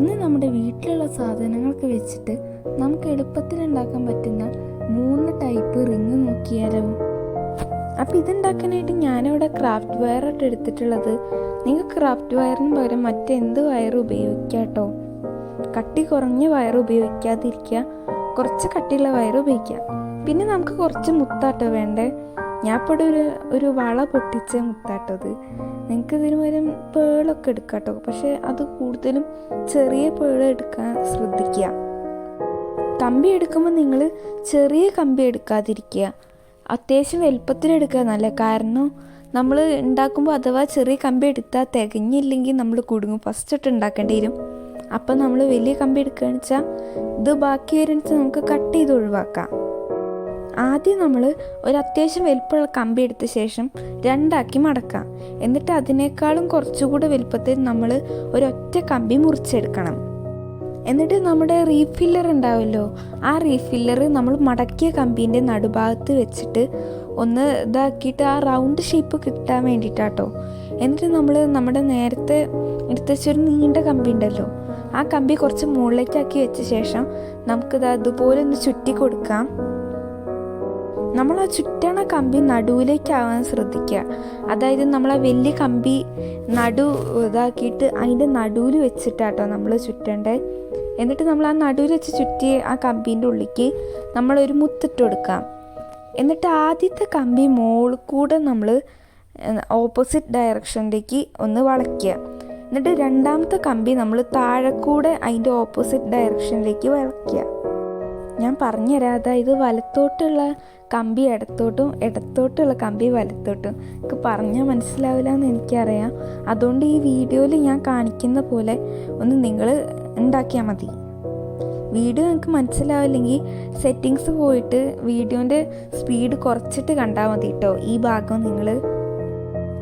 ഇന്ന് നമ്മുടെ വീട്ടിലുള്ള സാധനങ്ങൾക്ക് വെച്ചിട്ട് നമുക്ക് എളുപ്പത്തിൽ ഉണ്ടാക്കാൻ പറ്റുന്ന മൂന്ന് ടൈപ്പ് റിങ് നോക്കിയാലോ. അപ്പം ഇതുണ്ടാക്കാനായിട്ട് ഞാനിവിടെ ക്രാഫ്റ്റ് വയറായിട്ട് എടുത്തിട്ടുള്ളത്. നിങ്ങൾ ക്രാഫ്റ്റ് വയറിന് പകരം മറ്റെന്ത് വയർ ഉപയോഗിക്കാം കേട്ടോ കട്ടി കുറഞ്ഞ വയർ ഉപയോഗിക്കാതിരിക്കുക. കുറച്ച് കട്ടിയുള്ള വയർ ഉപയോഗിക്കുക പിന്നെ നമുക്ക് കുറച്ച് മുത്താട്ടോ വേണ്ടേ? ഞാൻ ഇപ്പോൾ ഒരു ഒരു വള പൊട്ടിച്ച മുത്താട്ടത്. നിങ്ങൾക്ക് ഇതിന് പകരം പേളൊക്കെ എടുക്കാം കേട്ടോ പക്ഷേ അത് കൂടുതലും ചെറിയ പേള എടുക്കാൻ ശ്രദ്ധിക്കുക. കമ്പി എടുക്കുമ്പോൾ നിങ്ങൾ ചെറിയ കമ്പി എടുക്കാതിരിക്കുക. അത്യാവശ്യം വലുപ്പത്തിലെടുക്കുക നല്ല കാരണം നമ്മൾ ഉണ്ടാക്കുമ്പോൾ അഥവാ ചെറിയ കമ്പി എടുത്താൽ തികഞ്ഞില്ലെങ്കിൽ നമ്മൾ കുടുങ്ങും. ഫസ്റ്റ് ഇട്ട് ഉണ്ടാക്കേണ്ടി വരും. അപ്പം നമ്മൾ വലിയ കമ്പി എടുക്കുകയെന്ന് വെച്ചാൽ ഇത് ബാക്കി വരുന്നത് നമുക്ക് കട്ട് ചെയ്ത് ഒഴിവാക്കാം. ആദ്യം നമ്മൾ ഒരു അത്യാവശ്യം വലുപ്പമുള്ള കമ്പി എടുത്ത ശേഷം രണ്ടാക്കി മടക്കാം. എന്നിട്ട് അതിനേക്കാളും കുറച്ചുകൂടെ വലുപ്പത്തിൽ നമ്മൾ ഒരൊറ്റ കമ്പി മുറിച്ചെടുക്കണം. എന്നിട്ട് നമ്മുടെ റീഫില്ലർ ഉണ്ടാവുമല്ലോ ആ റീഫില്ലർ നമ്മൾ മടക്കിയ കമ്പീന്റെ നടുഭാഗത്ത് വെച്ചിട്ട് ഒന്ന് ഇതാക്കിയിട്ട് ആ റൗണ്ട് ഷേപ്പ് കിട്ടാൻ വേണ്ടിയിട്ടാട്ടോ. എന്നിട്ട് നമ്മൾ നമ്മുടെ നേരത്തെ എടുത്ത വെച്ചൊരു നീണ്ട കമ്പി ഉണ്ടല്ലോ ആ കമ്പി കുറച്ച് മുകളിലേക്കാക്കി വെച്ച ശേഷം നമുക്കിത് അതുപോലെ ഒന്ന് ചുറ്റി കൊടുക്കാം നമ്മൾ ആ ചുറ്റണ കമ്പി നടുവിലേക്കാവാൻ ശ്രദ്ധിക്കുക അതായത് നമ്മൾ ആ വലിയ കമ്പി നടു ഇതാക്കിയിട്ട് അതിന്റെ നടുവിൽ വെച്ചിട്ടാട്ടോ നമ്മൾ ചുറ്റേണ്ടത് എന്നിട്ട് നമ്മൾ ആ നടുവിൽ വെച്ച് ചുറ്റി ആ കമ്പീന്റെ ഉള്ളിലേക്ക് നമ്മളൊരു മുത്തിട്ട് കൊടുക്കാം. എന്നിട്ട് ആദ്യത്തെ കമ്പി മോളിൽ കൂടെ നമ്മൾ ഓപ്പോസിറ്റ് ഡയറക്ഷനിലേക്ക് ഒന്ന് വളയ്ക്കുക എന്നിട്ട് രണ്ടാമത്തെ കമ്പി നമ്മൾ താഴെ കൂടെ അതിന്റെ ഓപ്പോസിറ്റ് ഡയറക്ഷനിലേക്ക് വളയ്ക്കുക ഞാൻ പറഞ്ഞുതരാം. അതായത് വലത്തോട്ടുള്ള കമ്പി ഇടത്തോട്ടും ഇടത്തോട്ടുള്ള കമ്പി വലത്തോട്ടും. എനിക്ക് പറഞ്ഞാൽ മനസ്സിലാവില്ല എന്ന് എനിക്കറിയാം. അതുകൊണ്ട് ഈ വീഡിയോയിൽ ഞാൻ കാണിക്കുന്ന പോലെ ഒന്ന് നിങ്ങൾ ഉണ്ടാക്കിയാൽ മതി. വീഡിയോ നിങ്ങൾക്ക് മനസ്സിലാവില്ലെങ്കിൽ സെറ്റിങ്സ് പോയിട്ട് വീഡിയോന്റെ സ്പീഡ് കുറച്ചിട്ട് കണ്ടാൽ മതി കേട്ടോ. ഈ ഭാഗം നിങ്ങൾ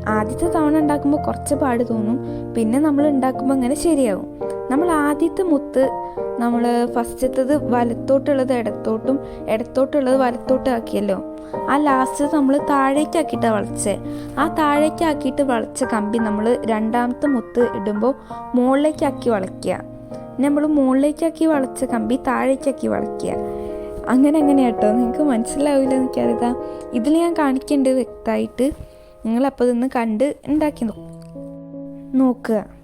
ആദ്യത്തെ തവണ ഉണ്ടാക്കുമ്പോൾ കുറച്ച് പാട് തോന്നും. പിന്നെ നമ്മൾ ഉണ്ടാക്കുമ്പോൾ അങ്ങനെ ശരിയാവും. നമ്മൾ ആദ്യത്തെ മുത്ത് നമ്മൾ ഫസ്റ്റത്തത് വലത്തോട്ടുള്ളത് ഇടത്തോട്ടും ഇടത്തോട്ടുള്ളത് വലത്തോട്ടും ആക്കിയല്ലോ. ആ ലാസ്റ്റ് നമ്മൾ താഴേക്കാക്കിയിട്ടാണ് വളച്ചത് ആ താഴേക്കാക്കിയിട്ട് വളച്ച കമ്പി നമ്മൾ രണ്ടാമത്തെ മുത്ത് ഇടുമ്പോൾ മുകളിലേക്കാക്കി വളയ്ക്കുക. നമ്മൾ മുകളിലേക്കാക്കി വളച്ച കമ്പി താഴേക്കാക്കി വളയ്ക്കുക. അങ്ങനെ അങ്ങനെ കേട്ടോ. നിങ്ങൾക്ക് മനസ്സിലാവില്ല എനിക്കറിയാം ഇതിൽ ഞാൻ കാണിക്കേണ്ടത് വ്യക്തമായിട്ട് നിങ്ങളപ്പോൾ ഇതൊന്ന് കണ്ട് ഉണ്ടാക്കി നോക്കുക.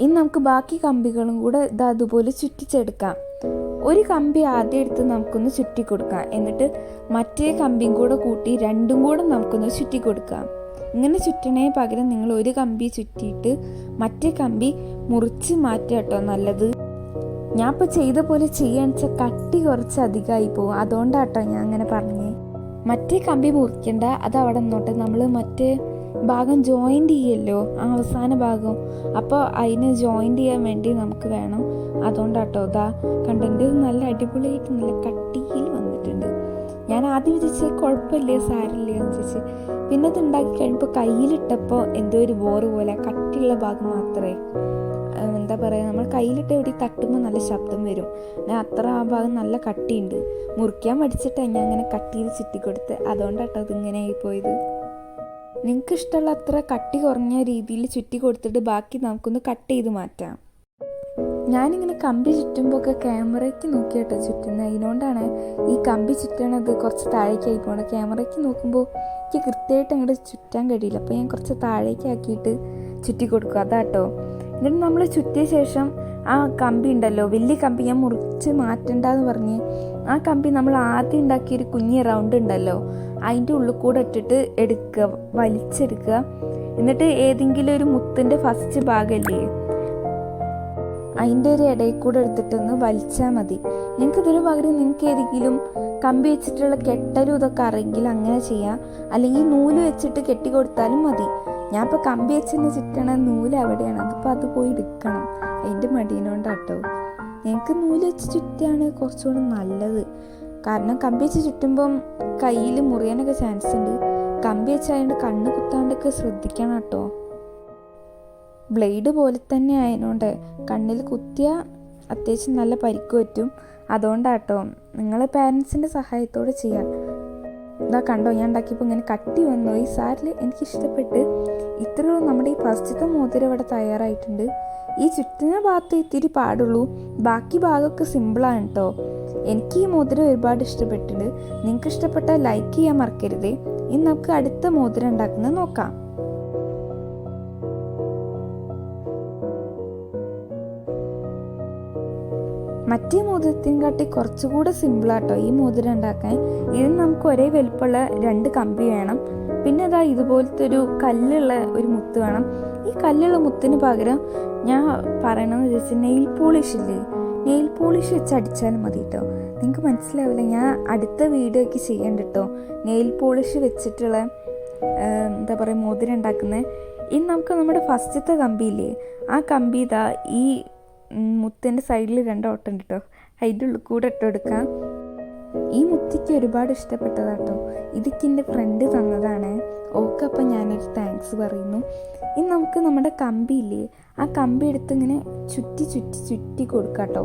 ഇനി നമുക്ക് ബാക്കി കമ്പികളും കൂടെ ഇത് അതുപോലെ ചുറ്റിച്ചെടുക്കാം. ഒരു കമ്പി ആദ്യം എടുത്ത് നമുക്കൊന്ന് ചുറ്റി കൊടുക്കാം എന്നിട്ട് മറ്റേ കമ്പിയും കൂടെ കൂട്ടി രണ്ടും കൂടെ നമുക്കൊന്ന് ചുറ്റി കൊടുക്കാം ഇങ്ങനെ ചുറ്റണേ പകരം നിങ്ങൾ ഒരു കമ്പി ചുറ്റിയിട്ട് മറ്റേ കമ്പി മുറിച്ച് മാറ്റുക കേട്ടോ നല്ലത്. ഞാൻ ഇപ്പോൾ ചെയ്ത പോലെ ചെയ്യാന്ന് വെച്ചാൽ കട്ടി കുറച്ച് അധികമായി പോകും. അതുകൊണ്ടാട്ടോ ഞാൻ അങ്ങനെ പറഞ്ഞേ. മറ്റേ കമ്പി മുറിക്കണ്ട. അത് അവിടെ നിന്നോട്ടെ. നമ്മൾ മറ്റേ ഭാഗം ജോയിന്റ് ചെയ്യല്ലോ ആ അവസാന ഭാഗം. അപ്പോൾ അതിന് ജോയിന്റ് ചെയ്യാൻ വേണ്ടി നമുക്ക് വേണം. അതുകൊണ്ടാട്ടോ ഇതാ കണ്ടന്റ് നല്ല അടിപൊളിയായിട്ട് നല്ല കട്ടിയിൽ വന്നിട്ടുണ്ട്. ഞാൻ ആദ്യം വിചാരിച്ച് കുഴപ്പമില്ല സാരില്ല എന്ന് വിചാരിച്ച്. പിന്നെ അത് ഉണ്ടാക്കി കഴിയുമ്പോൾ കയ്യിലിട്ടപ്പോൾ എന്തോ ഒരു ബോറ് പോലെ കട്ടിയുള്ള ഭാഗം മാത്രമേ എന്താ പറയുക നമ്മൾ കയ്യിലിട്ട് എവിടെ തട്ടുമ്പോൾ നല്ല ശബ്ദം വരും. ഞാൻ അത്ര ആ ഭാഗം നല്ല കട്ടിയുണ്ട്. മുറിക്കാൻ മടിച്ചിട്ടാണ് ഞാൻ അങ്ങനെ കട്ടിയിൽ ചുറ്റിക്കൊടുത്ത് അതുകൊണ്ടാട്ടോ അതിങ്ങനെ ആയിപ്പോയത് നിങ്ങൾക്ക് ഇഷ്ടമുള്ള അത്ര കട്ടി കുറഞ്ഞ രീതിയിൽ ചുറ്റി കൊടുത്തിട്ട് ബാക്കി നമുക്കൊന്ന് കട്ട് ചെയ്ത് മാറ്റാം. ഞാനിങ്ങനെ കമ്പി ചുറ്റുമ്പോൾ ഒക്കെ ക്യാമറയ്ക്ക് നോക്കിയിട്ട് ചുറ്റുന്നത്. അതിനോണ്ടാണ് ഈ കമ്പി ചുറ്റണത് കുറച്ച് താഴേക്കായി പോകണം ക്യാമറയ്ക്ക് നോക്കുമ്പോൾ എനിക്ക് കൃത്യമായിട്ട് അങ്ങോട്ട് ചുറ്റാൻ കഴിയില്ല. അപ്പോൾ ഞാൻ കുറച്ച് താഴേക്കാക്കിയിട്ട് ചുറ്റി കൊടുക്കും. അതാട്ടോ. എന്നിട്ട് നമ്മൾ ചുറ്റിയ ശേഷം ആ കമ്പി ഉണ്ടല്ലോ വലിയ കമ്പി ഞാൻ മുറിച്ച് മാറ്റണ്ടെന്ന് പറഞ്ഞ്. ആ കമ്പി നമ്മൾ ആദ്യം ഉണ്ടാക്കിയ ഒരു കുഞ്ഞ് റൗണ്ട് ഉണ്ടല്ലോ അതിന്റെ ഉള്ളിൽ കൂടെ ഇട്ടിട്ട് എടുക്കുക വലിച്ചെടുക്കുക. എന്നിട്ട് ഏതെങ്കിലും ഒരു മുത്തിന്റെ ഫസ്റ്റ് ഭാഗമല്ലേ അതിന്റെ ഒരു ഇടയിൽ കൂടെ എടുത്തിട്ടൊന്ന് വലിച്ചാൽ മതി. നിങ്ങൾക്ക് ഇതിന് പകരം നിങ്ങൾക്ക് ഏതെങ്കിലും കമ്പി വെച്ചിട്ടുള്ള കെട്ടലും ഇതൊക്കെ അറിയെങ്കിൽ അങ്ങനെ ചെയ്യാം. അല്ലെങ്കിൽ നൂൽ വെച്ചിട്ട് കെട്ടി കൊടുത്താലും മതി. ഞാൻ ഇപ്പോൾ കമ്പി വെച്ചെന്ന് ചുറ്റണ നൂൽ അവിടെയാണ്. അതിപ്പോൾ അത് പോയി എടുക്കണം. അതിന്റെ മടീനോണ്ടാട്ടോ നിങ്ങൾക്ക് നൂൽ വെച്ച് ചുറ്റിയാണ് കുറച്ചുകൂടെ നല്ലത്. കാരണം കമ്പി വെച്ച് ചുറ്റുമ്പം കയ്യിൽ മുറിയാനൊക്കെ ചാൻസ് ഉണ്ട്. കമ്പി വെച്ചായതുകൊണ്ട് കണ്ണ് കുത്താണ്ടൊക്കെ ശ്രദ്ധിക്കണം കേട്ടോ ബ്ലേഡ് പോലെ തന്നെ ആയതുകൊണ്ട് കണ്ണിൽ കുത്തിയ അത്യാവശ്യം നല്ല പരിക്ക് പറ്റും. അതുകൊണ്ടാട്ടോ നിങ്ങൾ പാരൻസിന്റെ സഹായത്തോടെ ചെയ്യാം. ഇതാ കണ്ടോ ഞാൻ ഉണ്ടാക്കിയപ്പോൾ ഇങ്ങനെ കട്ടി വന്നു. ഈ സാരിൽ എനിക്ക് ഇഷ്ടപ്പെട്ട് ഇത്രയും നമ്മുടെ ഈ ഫസ്റ്റത്തെ മോതിരം ഇവിടെ തയ്യാറായിട്ടുണ്ട്. ഈ ചുറ്റിന ഭാഗത്ത് ഇത്തിരി പാടുള്ളൂ. ബാക്കി ഭാഗമൊക്കെ സിമ്പിളാണ് കേട്ടോ എനിക്ക് ഈ മോതിരം ഒരുപാട് ഇഷ്ടപ്പെട്ടിട്ടുണ്ട്. നിങ്ങൾക്ക് ഇഷ്ടപ്പെട്ടാൽ ലൈക്ക് ചെയ്യാൻ മറക്കരുത്. ഇനി നമുക്ക് അടുത്ത മോതിരം ഉണ്ടാക്കുന്നത് നോക്കാം. മറ്റേ മോതിരത്തിനും കാട്ടി കുറച്ചുകൂടെ സിമ്പിളാട്ടോ ഈ മോതിരം ഉണ്ടാക്കാൻ. ഇതിന് നമുക്ക് ഒരേ വലുപ്പമുള്ള രണ്ട് കമ്പി വേണം. പിന്നെ അതാ ഇതുപോലത്തെ ഒരു കല്ലുള്ള ഒരു മുത്ത് വേണം. ഈ കല്ലുള്ള മുത്തിന് പകരം ഞാൻ പറയണമെന്ന് വെച്ചാൽ നെയിൽ പോളിഷ് ഇല്ലേ? നെയിൽ പോളിഷ് വെച്ച് അടിച്ചാലും മതി കേട്ടോ നിങ്ങൾക്ക് മനസ്സിലാവില്ല ഞാൻ അടുത്ത വീഡിയോ ഒക്കെ ചെയ്യണ്ട കേട്ടോ നെയിൽ പോളിഷ് വെച്ചിട്ടുള്ള എന്താ പറയുക മോതിരം ഉണ്ടാക്കുന്നത് ഇനി നമുക്ക് നമ്മുടെ ഫസ്റ്റത്തെ കമ്പിയില്ലേ? ആ കമ്പി ഇതാ ഈ മുത്തിന്റെ സൈഡിൽ രണ്ട് ഓട്ടം ഉണ്ട് കേട്ടോ അതിന്റെ ഉള്ളിൽ കൂടെ ഇട്ട് കൊടുക്കാം. ഈ മുത്തിക്ക് ഒരുപാട് ഇഷ്ടപ്പെട്ടതാട്ടോ. ഇതിക്ക് എന്റെ ഫ്രണ്ട് തന്നതാണ്. ഓക്കപ്പം ഞാനൊരു താങ്ക്സ് പറയുന്നു. ഇനി നമുക്ക് നമ്മുടെ കമ്പി ഇല്ലേ? ആ കമ്പി എടുത്ത് ഇങ്ങനെ ചുറ്റി ചുറ്റി ചുറ്റി കൊടുക്കാം കേട്ടോ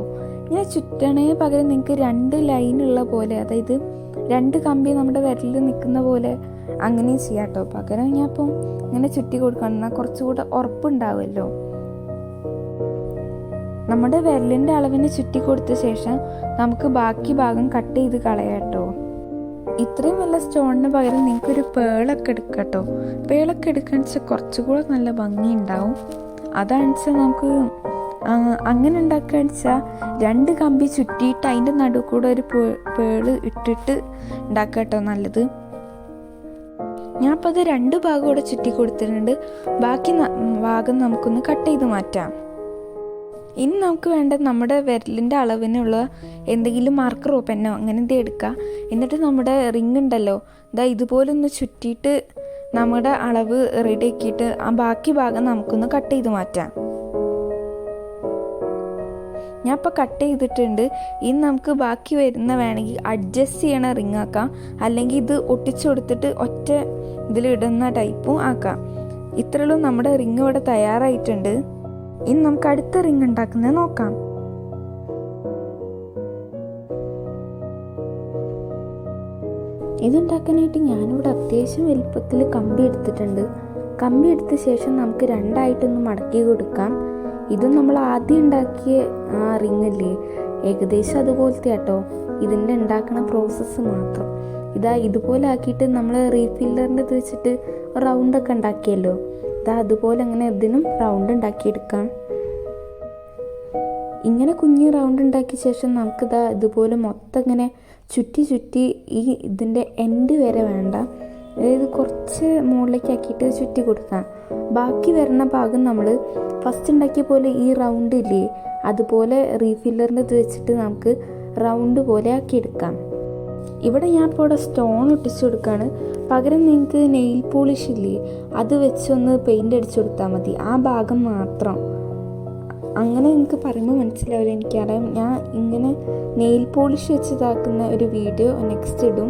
ഇങ്ങനെ ചുറ്റണേ പകരം നിങ്ങൾക്ക് രണ്ട് ലൈൻ ഉള്ള പോലെ അതായത് രണ്ട് കമ്പി നമ്മുടെ വിരലിൽ നിൽക്കുന്ന പോലെ അങ്ങനെ ചെയ്യാം കേട്ടോ പകരം ഞാൻ ഇപ്പം ഇങ്ങനെ ചുറ്റി കൊടുക്കണം. എന്നാൽ കുറച്ചുകൂടെ ഉറപ്പുണ്ടാവുമല്ലോ. നമ്മുടെ വിരലിന്റെ അളവിന് ചുറ്റി കൊടുത്ത ശേഷം നമുക്ക് ബാക്കി ഭാഗം കട്ട് ചെയ്ത് കളയാട്ടോ ഇത്രയും നല്ല സ്റ്റോണിന് പകരം നിങ്ങൾക്കൊരു പേളൊക്കെ എടുക്കാം കേട്ടോ. പേളൊക്കെ എടുക്കാന്ന് വെച്ചാൽ കുറച്ചുകൂടെ നല്ല ഭംഗി ഉണ്ടാവും അതാണെന്ന് വെച്ചാൽ നമുക്ക് അങ്ങനെ ഉണ്ടാക്കുകയെന്ന് വെച്ചാൽ രണ്ട് കമ്പി ചുറ്റിയിട്ട് അതിന്റെ നടുവ് കൂടെ ഒരു പേൾ ഇട്ടിട്ട് ഉണ്ടാക്കുക കേട്ടോ നല്ലത്. ഞാൻ അപ്പോൾ അത് രണ്ട് ഭാഗം കൂടെ ചുറ്റി കൊടുത്തിട്ടുണ്ട്. ബാക്കി ഭാഗം നമുക്കൊന്ന് കട്ട് ചെയ്ത് മാറ്റാം. ഇനി നമുക്ക് വേണ്ടത് നമ്മുടെ വിരലിന്റെ അളവിനുള്ള എന്തെങ്കിലും മാർക്കറോ പെന്നോ അങ്ങനെ എന്തെങ്കിലും എടുക്കുക എന്നിട്ട് നമ്മുടെ റിങ് ഉണ്ടല്ലോ ഇതാ ഇതുപോലെ ഒന്ന് ചുറ്റിയിട്ട് നമ്മുടെ അളവ് റെഡി ആക്കിയിട്ട് ആ ബാക്കി ഭാഗം നമുക്കൊന്ന് കട്ട് ചെയ്ത് മാറ്റാം. ഞാൻ ഇപ്പോൾ കട്ട് ചെയ്തിട്ടുണ്ട്. ഇനി നമുക്ക് ബാക്കി വരുന്ന വേണമെങ്കിൽ അഡ്ജസ്റ്റ് ചെയ്യണ റിങ് ആക്കാം. അല്ലെങ്കിൽ ഇത് ഒട്ടിച്ചു കൊടുത്തിട്ട് ഒറ്റ ഇതിലിടുന്ന ടൈപ്പും ആക്കാം. ഇത്രയുള്ളൂ നമ്മുടെ റിങ് ഇവിടെ തയ്യാറായിട്ടുണ്ട്. ഇനി നമുക്ക് അടുത്ത റിങ് ഉണ്ടാക്കുന്നത് നോക്കാം. ഇതുണ്ടാക്കാനായിട്ട് ഞാനിവിടെ അത്യാവശ്യം വലുപ്പത്തിൽ കമ്പി എടുത്തിട്ടുണ്ട്. കമ്പി എടുത്ത ശേഷം നമുക്ക് രണ്ടായിട്ടൊന്ന് മടക്കി കൊടുക്കാം. ഇത് നമ്മൾ ആദ്യം ഉണ്ടാക്കിയ ആ റിങ്ങില്ലേ ഏകദേശം അതുപോലത്തെ കേട്ടോ ഇതിന്റെ ഉണ്ടാക്കുന്ന പ്രോസസ്സ് മാത്രം. ഇതാ ഇതുപോലെ ആക്കിയിട്ട് നമ്മൾ റീഫില്ലറിന്റെ വെച്ചിട്ട് റൗണ്ടൊക്കെ ഉണ്ടാക്കിയല്ലോ. ഇതാ അതുപോലെ അങ്ങനെ ഇതിനും റൗണ്ട് ഉണ്ടാക്കിയെടുക്കാം. ഇങ്ങനെ കുഞ്ഞ് റൗണ്ട് ഉണ്ടാക്കിയ ശേഷം നമുക്കിതാ ഇതുപോലെ മൊത്തം ഇങ്ങനെ ചുറ്റി ചുറ്റി ഈ ഇതിന്റെ എൻഡ് വരെ വേണ്ട. അതായത് കുറച്ച് മുകളിലേക്ക് ആക്കിയിട്ട് ചുറ്റി കൊടുക്കാം. ബാക്കി വരുന്ന ഭാഗം നമ്മൾ ഫസ്റ്റ് ഉണ്ടാക്കിയ പോലെ ഈ റൗണ്ട് ഇല്ലേ അതുപോലെ റീഫില്ലറിന്റെ ഇത് വെച്ചിട്ട് നമുക്ക് റൗണ്ട് പോലെ ആക്കിയെടുക്കാം. ഇവിടെ ഞാൻ ഇപ്പോൾ ഇവിടെ സ്റ്റോൺ ഒട്ടിച്ചു കൊടുക്കുകയാണ് പകരം നിങ്ങൾക്ക് നെയിൽ പോളിഷ് ഇല്ലേ? അത് വെച്ചൊന്ന് പെയിന്റ് അടിച്ചു കൊടുത്താൽ മതി. ആ ഭാഗം മാത്രം. അങ്ങനെ എനിക്ക് പറയുമ്പോൾ മനസ്സിലാവില്ല. എനിക്കറിയാം. ഞാൻ ഇങ്ങനെ നെയിൽ പോളിഷ് വെച്ചതാക്കുന്ന ഒരു വീഡിയോ നെക്സ്റ്റ് ഇടും.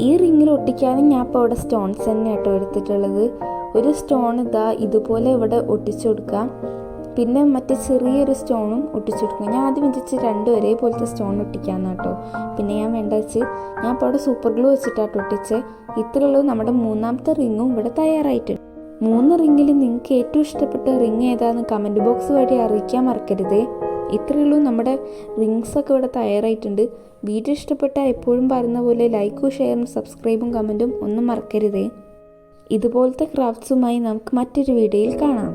ഈ റിങ്ങിൽ ഒട്ടിക്കാനും ഞാൻ ഇപ്പോൾ അവിടെ സ്റ്റോൺസ് തന്നെ കേട്ടോ എടുത്തിട്ടുള്ളത്. ഒരു സ്റ്റോൺ ഇതാ ഇതുപോലെ ഇവിടെ ഒട്ടിച്ചു കൊടുക്കാം. പിന്നെ മറ്റേ ചെറിയൊരു സ്റ്റോണും ഒട്ടിച്ചു കൊടുക്കുക ഞാൻ ആദ്യം വെച്ചിച്ച് രണ്ടും ഒരേപോലത്തെ സ്റ്റോൺ ഒട്ടിക്കാന്ന് കേട്ടോ. പിന്നെ ഞാൻ വേണ്ട വെച്ച് ഞാൻ ഇപ്പോൾ അവിടെ സൂപ്പർ ഗ്ലൂ വെച്ചിട്ടാട്ടോ ഒട്ടിച്ച്. ഇത്രയുള്ളൂ നമ്മുടെ മൂന്നാമത്തെ റിങ്ങും ഇവിടെ തയ്യാറായിട്ടുണ്ട്. മൂന്ന് റിങ്ങിൽ നിങ്ങൾക്ക് ഏറ്റവും ഇഷ്ടപ്പെട്ട റിങ് ഏതാന്ന് കമന്റ് ബോക്സ് വഴി അറിയിക്കാൻ മറക്കരുതേ. ഇത്രയുള്ളൂ നമ്മുടെ റിങ്സൊക്കെ ഇവിടെ തയ്യാറായിട്ടുണ്ട്. വീഡിയോ ഇഷ്ടപ്പെട്ടാൽ എപ്പോഴും പറയുന്ന പോലെ ലൈക്കും ഷെയറും സബ്സ്ക്രൈബും കമന്റും ഒന്നും മറക്കരുതേ. ഇതുപോലത്തെ ക്രാഫ്റ്റ്സുമായി നമുക്ക് മറ്റൊരു വീഡിയോയിൽ കാണാം.